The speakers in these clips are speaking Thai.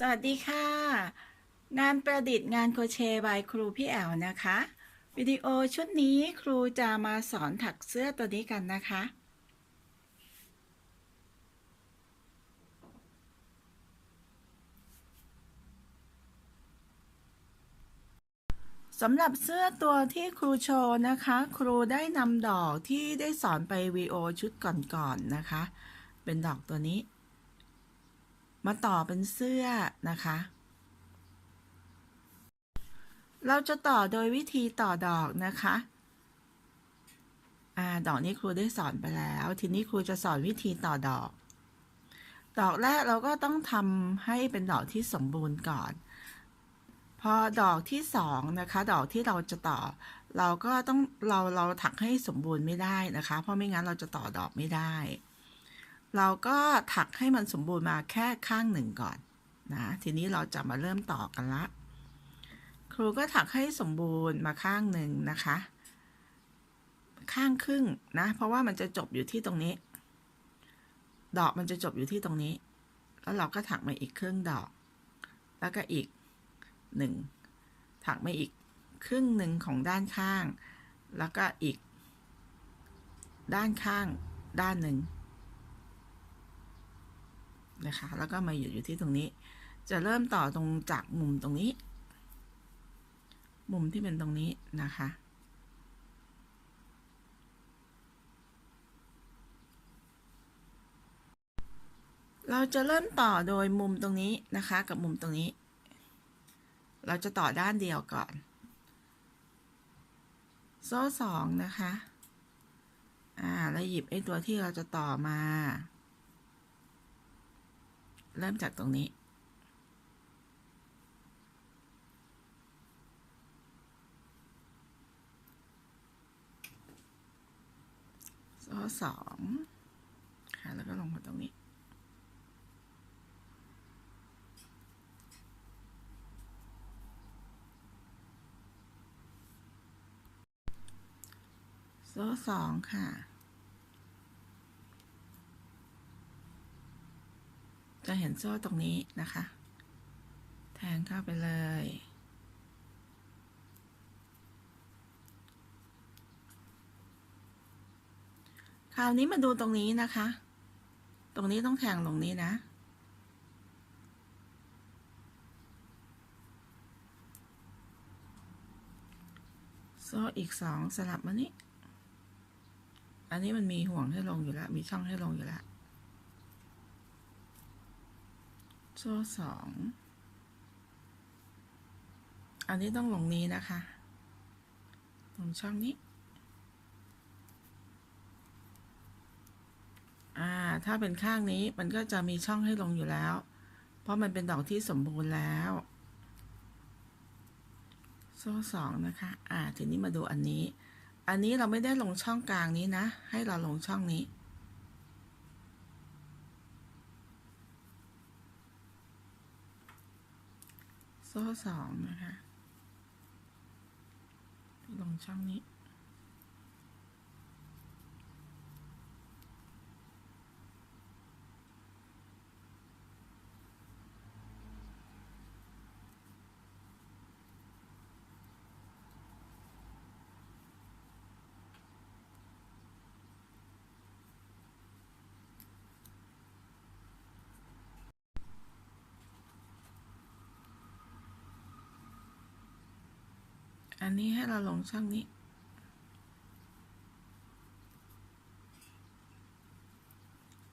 สวัสดีค่ะ งานประดิษฐ์งานโคเชบายครูพี่แอลนะคะ วิดีโอชุดนี้ครูจะมาสอนถักเสื้อตัวนี้กันนะคะ สำหรับเสื้อตัวที่ครูโชว์นะคะ ครูได้นำดอกที่ได้สอนไปวีโอชุดก่อนๆนะคะ เป็นดอกตัวนี้ มาต่อเป็นเสื้อนะคะ เราจะต่อโดยวิธีต่อดอกนะคะอ่าดอกนี้ครูได้สอนไปแล้ว ทีนี้ครูจะสอนวิธีต่อดอก ดอกแรกเราก็ต้องทำให้เป็นดอกที่สมบูรณ์ก่อน พอดอกที่สองนะคะ ดอกที่เราจะต่อ เราก็ต้องเราเราถักให้สมบูรณ์ไม่ได้นะคะ เพราะไม่งั้นเราจะต่อดอกไม่ได้ เราก็ถักให้มันสมบูรณ์มาแค่ข้างหนึ่งก่อนนะทีนี้เราจะมาเริ่มต่อกันละ ครูก็ถักให้สมบูรณ์มาข้างหนึ่งนะคะ ข้างครึ่งนะ เพราะว่ามันจะจบอยู่ที่ตรงนี้ ดอกมันจะจบอยู่ที่ตรงนี้ แล้วเราก็ถักมาอีกครึ่งดอก แล้วก็อีกหนึ่งถักมาอีกครึ่งหนึ่งของด้านข้าง แล้วก็อีก ด้านข้างด้านหนึ่ง นะคะ แล้วก็มาหยุดอยู่ที่ตรงนี้ จะเริ่มต่อตรงจากมุมตรงนี้ มุมที่เป็นตรงนี้นะคะ เราจะเริ่มต่อโดยมุมตรงนี้นะคะ กับมุมตรงนี้ เราจะต่อด้านเดียวก่อน โซ่สองนะคะ อ่า แล้วหยิบไอ้ตัวที่เราจะต่อมา เริ่มจากตรงนี้โซ่สองค่ะ แล้วก็ลงมาตรงนี้โซ่สองค่ะ จะเห็นโซ่ตรงนี้นะคะ แทงเข้าไปเลย คราวนี้มาดูตรงนี้นะคะ ตรงนี้ต้องแทงลงนี้นะ โซ่อีกสองสลับมานี้ อันนี้มันมีห่วงให้ลงอยู่แล้ว มีช่องให้ลงอยู่แล้ว โซ่สองอันนี้ต้องลงนี้นะคะตรงช่องนี้ อ่า ถ้าเป็นข้างนี้มันก็จะมีช่องให้ลงอยู่แล้ว เพราะมันเป็นดอกที่สมบูรณ์แล้ว โซ่สองนะคะ อ่า ทีนี้มาดูอันนี้ อันนี้เราไม่ได้ลงช่องกลางนี้นะ ให้เราลงช่องนี้ โซ่สองนะคะ ลงช่องนี้ อันนี้ให้เราลงช่องนี้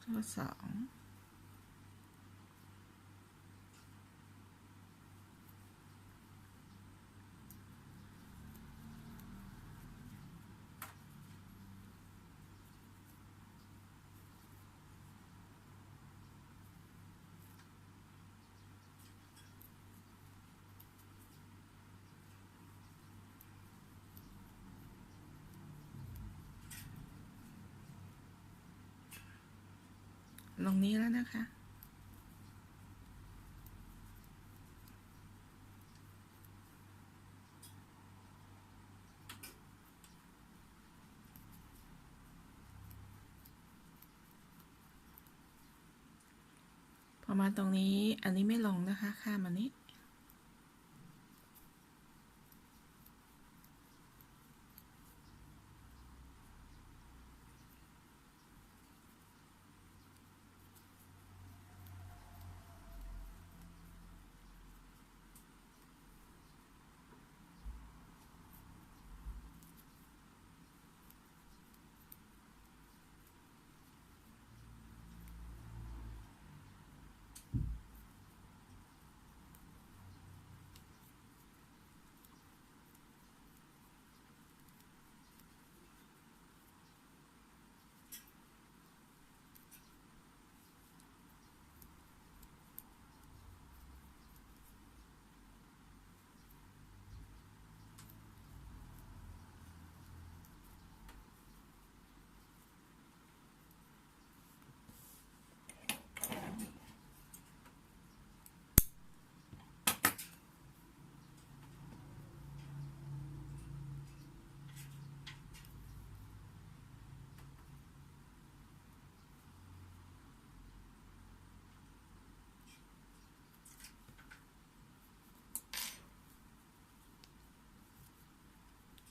ช่องสอง ลงนี้แล้วนะคะ พอมาตรงนี้อันนี้ไม่ลงนะคะ ข้ามอันนี้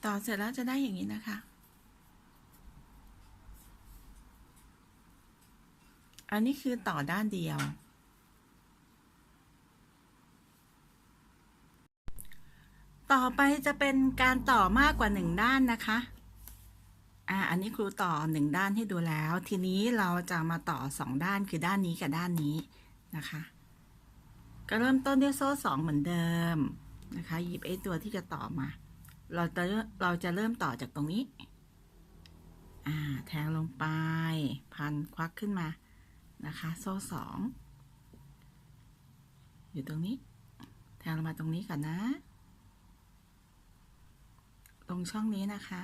ต่อเสร็จแล้วจะได้อย่างนี้นะคะ อันนี้คือต่อด้านเดียว ต่อไปจะเป็นการต่อมากกว่าหนึ่งด้านนะคะ อ่า อันนี้ครูต่อหนึ่งด้านให้ดูแล้ว ทีนี้เราจะมาต่อสองด้านคือด้านนี้กับด้านนี้นะคะ ก็เริ่มต้นด้วยโซ่สองเหมือนเดิมนะคะ หยิบไอ้ตัวที่จะต่อมา เราจะเราจะเริ่มต่อจากตรงนี้ อ่า แทงลงไป พันควักขึ้นมา นะคะ โซ่สอง อยู่ตรงนี้ แทงลงมาตรงนี้ก่อนนะ ตรงช่องนี้นะคะ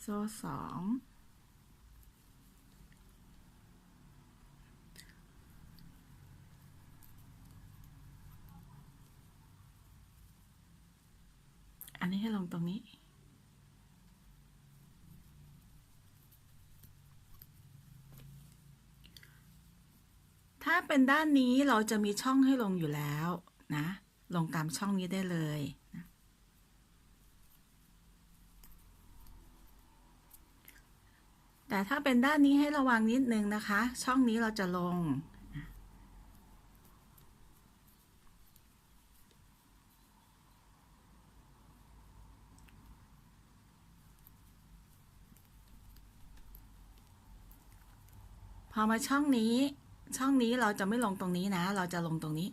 โซ่สอง อันนี้ให้ลงตรงนี้ ถ้าเป็นด้านนี้เราจะมีช่องให้ลงอยู่แล้วนะ ลงตามช่องนี้ได้เลยนะแต่ถ้าเป็นด้านนี้ให้ระวังนิดนึงนะคะ ช่องนี้เราจะลง พอมาช่องนี้ ช่องนี้เราจะไม่ลงตรงนี้นะ เราจะลงตรงนี้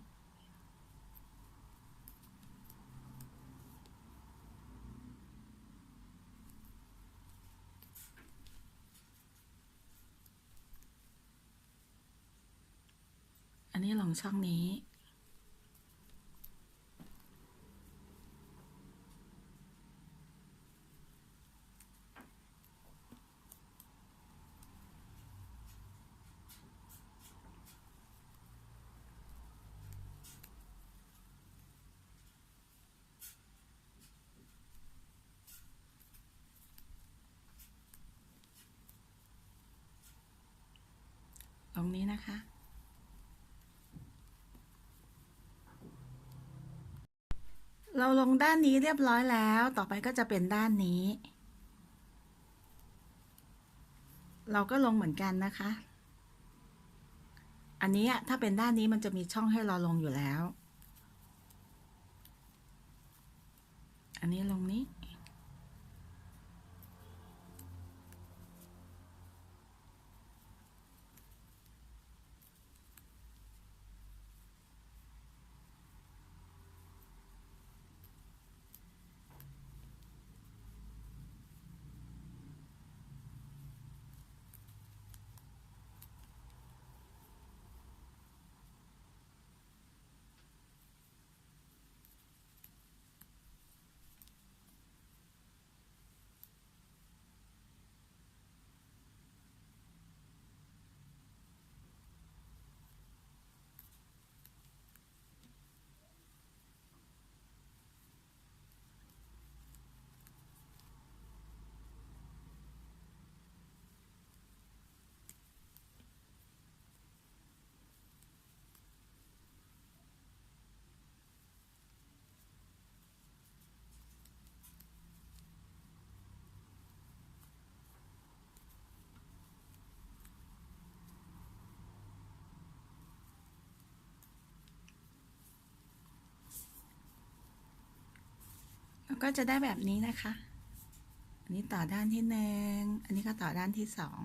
อันนี้ลงช่องนี้ รงนี้นะคะ เราลงด้านนี้เรียบร้อยแล้ว ต่อไปก็จะเป็นด้านนี้ เราก็ลงเหมือนกันนะคะ อันนี้ถ้าเป็นด้านนี้มันจะมีช่องให้เราลงอยู่แล้ว อันนี้ลงนี้ ก็จะได้แบบนี้นะคะ อันนี้ต่อด้านที่หนึ่งอันนี้ก็ต่อด้านที่สอง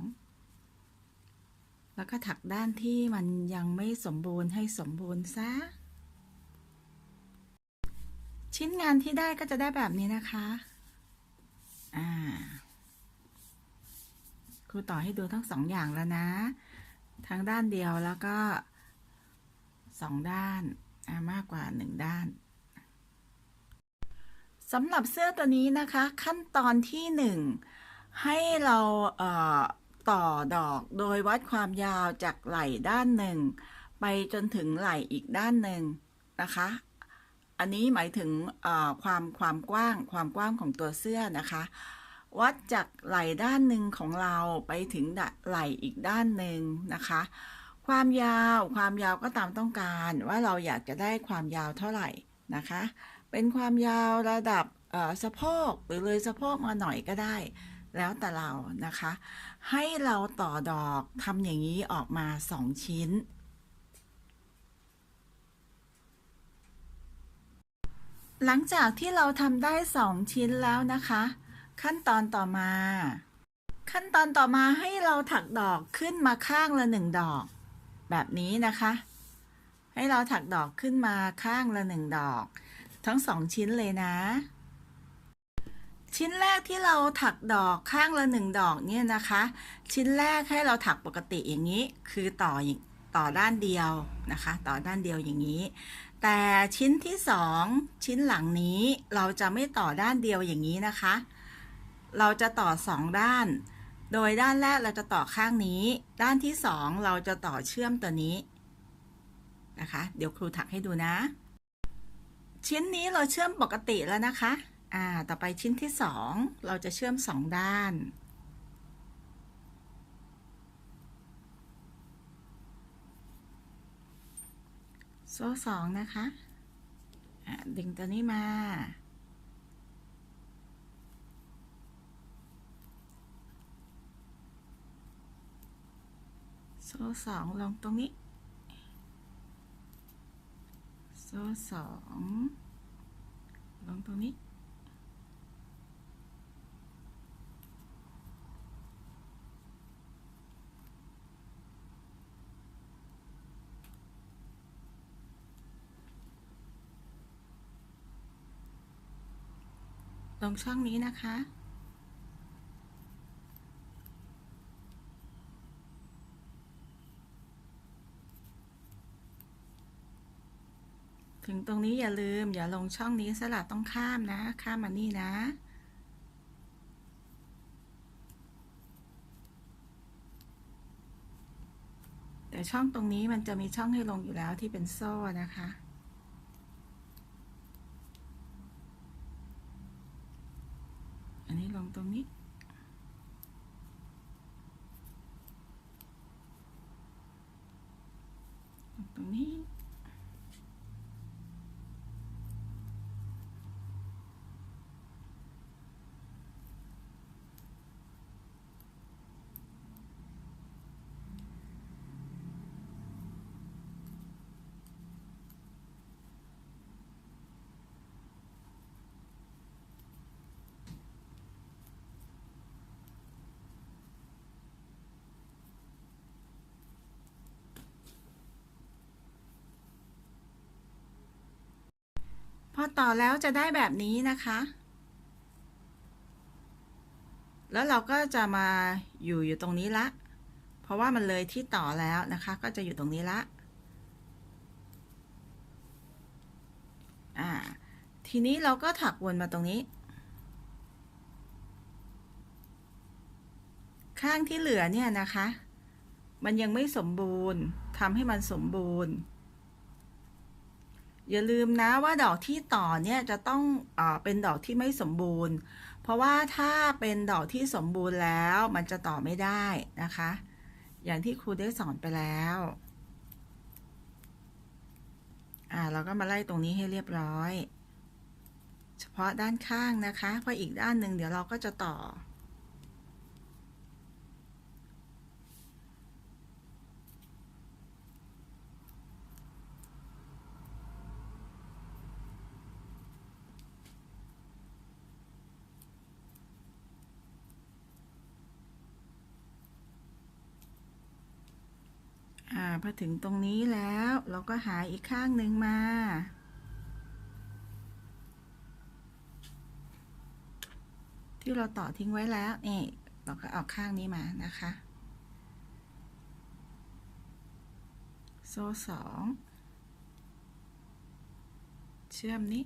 แล้วก็ถักด้านที่มันยังไม่สมบูรณ์ให้สมบูรณ์ซะ ชิ้นงานที่ได้ก็จะได้แบบนี้นะคะ อ่า ครูต่อให้ดูทั้งสองอย่างแล้วนะ ทั้งด้านเดียวแล้วก็สองด้านอ่ามากกว่าหนึ่งด้าน สำหรับเสื้อตัวนี้นะคะ ขั้นตอนที่หนึ่งให้เราเต่อดอกโดยวัดความยาวจากไหล่ด้านหนึ่ง ไปจนถึงไหล่อีกด้านหนึ่งนะคะ อันนี้หมายถึงความความกว้างความกว้างของตัวเสื้อนะคะ วัดจากไหล่ด้านหนึ่งของเราไปถึงไหล่อีกด้านหนึ่งนะคะ ความยาวความยาวก็ตามต้องการว่าเราอยากจะได้ความยาวเท่าไหร่นะคะ เป็นความยาวระดับสะโพกหรือเลยสะโพกมาหน่อยก็ได้ แล้วแต่เรานะคะ ให้เราต่อดอกทำอย่างนี้ออกมา2ชิ้น หลังจากที่เราทำได้2ชิ้นแล้วนะคะ ขั้นตอนต่อมา ขั้นตอนต่อมาให้เราถักดอกขึ้นมาข้างละหนึ่งดอก แบบนี้นะคะ ให้เราถักดอกขึ้นมาข้างละหนึ่งดอก ทั้งสองชิ้นเลยนะ ชิ้นแรกที่เราถักดอกข้างละหนึ่งดอกเนี่ยนะคะ ชิ้นแรกให้เราถักปกติอย่างนี้ คือต่ออย่างต่อด้านเดียวนะคะ ต่อด้านเดียวอย่างนี้ แต่ชิ้นที่สองชิ้นหลังนี้เราจะไม่ต่อด้านเดียวอย่างนี้นะคะ เราจะต่อสองด้าน โดยด้านแรกเราจะต่อข้างนี้ ด้านที่สองเราจะต่อเชื่อมตัวนี้นะคะ เดี๋ยวครูถักให้ดูนะ ชิ้นนี้เราเชื่อมปกติแล้วนะคะ อ่า ต่อไปชิ้นที่สองเราจะเชื่อมสองด้าน โซ่สองนะคะดึงตัวนี้มา โซ่สองลงตรงนี้ โซ่สองลงตรงนี้ ลงช่องนี้นะคะ ถึง ตรงนี้อย่าลืม อย่าลงช่องนี้สลับต้องข้ามนะ ข้ามมานี่นะ แต่ช่องตรงนี้มันจะมีช่องให้ลงอยู่แล้วที่เป็นโซ่นะคะอันนี้ลงตรงนี้ ลงตรงนี้ พอต่อแล้วจะได้แบบนี้นะคะ แล้วเราก็จะมาอยู่อยู่ตรงนี้ละ เพราะว่ามันเลยที่ต่อแล้วนะคะ ก็จะอยู่ตรงนี้ละอ่าทีนี้เราก็ถักวนมาตรงนี้ ข้างที่เหลือเนี่ยนะคะ มันยังไม่สมบูรณ์ทำให้มันสมบูรณ์ อย่าลืมนะว่าดอกที่ต่อเนี่ยจะต้องเออเป็นดอกที่ไม่สมบูรณ์ เพราะว่าถ้าเป็นดอกที่สมบูรณ์แล้วมันจะต่อไม่ได้นะคะ อย่างที่ครูได้สอนไปแล้วอ่าเราก็มาไล่ตรงนี้ให้เรียบร้อย เฉพาะด้านข้างนะคะเพราะอีกด้านหนึ่งเดี๋ยวเราก็จะต่อ พอถึงตรงนี้แล้ว เราก็หาอีกข้างหนึ่งมา ที่เราต่อทิ้งไว้แล้วนี่เราก็เอาข้างนี้มานะคะ โซ่สองเชื่อมนี้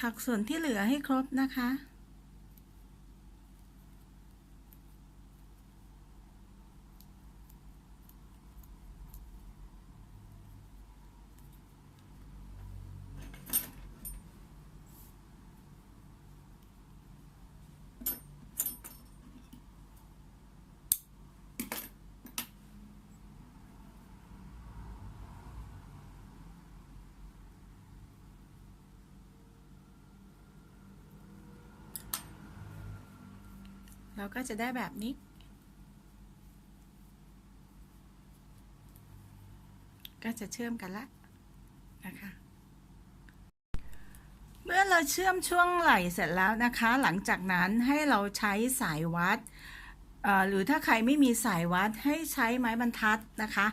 ถักส่วนที่เหลือให้ครบนะคะ เราก็จะได้แบบนี้ ก็จะเชื่อมกันละนะคะ เมื่อเราเชื่อมช่วงไหล่เสร็จแล้วนะคะ หลังจากนั้นให้เราใช้สายวัดหรือถ้าใครไม่มีสายวัดให้ใช้ไม้บรรทัดนะคะ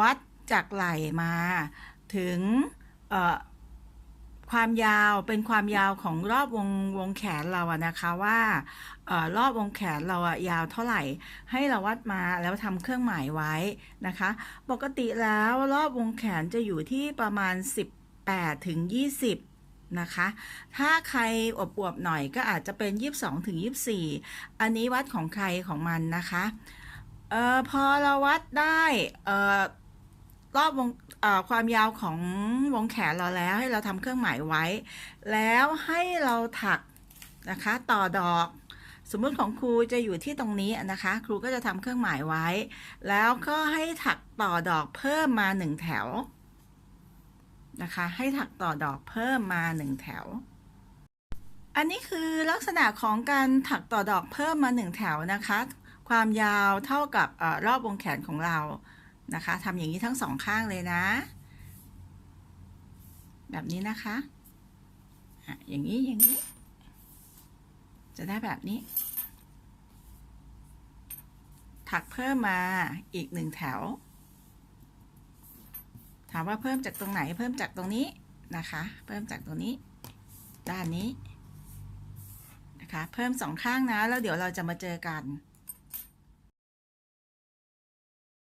วัดจากไหล่มาถึง ความยาวเป็นความยาวของรอบวงวงแขนเราอะนะคะว่าออรอบวงแขนเราอะยาวเท่าไหร่ ให้เราวัดมาแล้วทำเครื่องหมายไว้นะคะ ปกติแล้วรอบวงแขนจะอยู่ที่ประมาณ 18ถึง20นะคะ ถ้าใครอวบๆหน่อยก็อาจจะเป็น 22ถึง24 อันนี้วัดของใครของมันนะคะ เออพอเราวัดได้ เออ รอบวงความยาวของวงแขนเราแล้ว ให้เราทำเครื่องหมายไว้ แล้วให้เราถักนะคะต่อดอก สมมติของครูจะอยู่ที่ตรงนี้นะคะ ครูก็จะทำเครื่องหมายไว้ แล้วก็ให้ถักต่อดอกเพิ่มมาหนึ่งแถวนะคะ ให้ถักต่อดอกเพิ่มมาหนึ่งแถว อันนี้คือลักษณะของการถักต่อดอกเพิ่มมาหนึ่งแถวนะคะ ความยาวเท่ากับอรอบวงแขนของเรา นะคะทำอย่างนี้ทั้งสองข้างเลยนะ แบบนี้นะคะอย่างนี้อย่างนี้ จะได้แบบนี้ ถักเพิ่มมาอีกหนึ่งแถว ถามว่าเพิ่มจากตรงไหนเพิ่มจากตรงนี้นะคะ เพิ่มจากตรงนี้ ด้านนี้นะคะ เพิ่มสองข้างนะ แล้วเดี๋ยวเราจะมาเจอกัน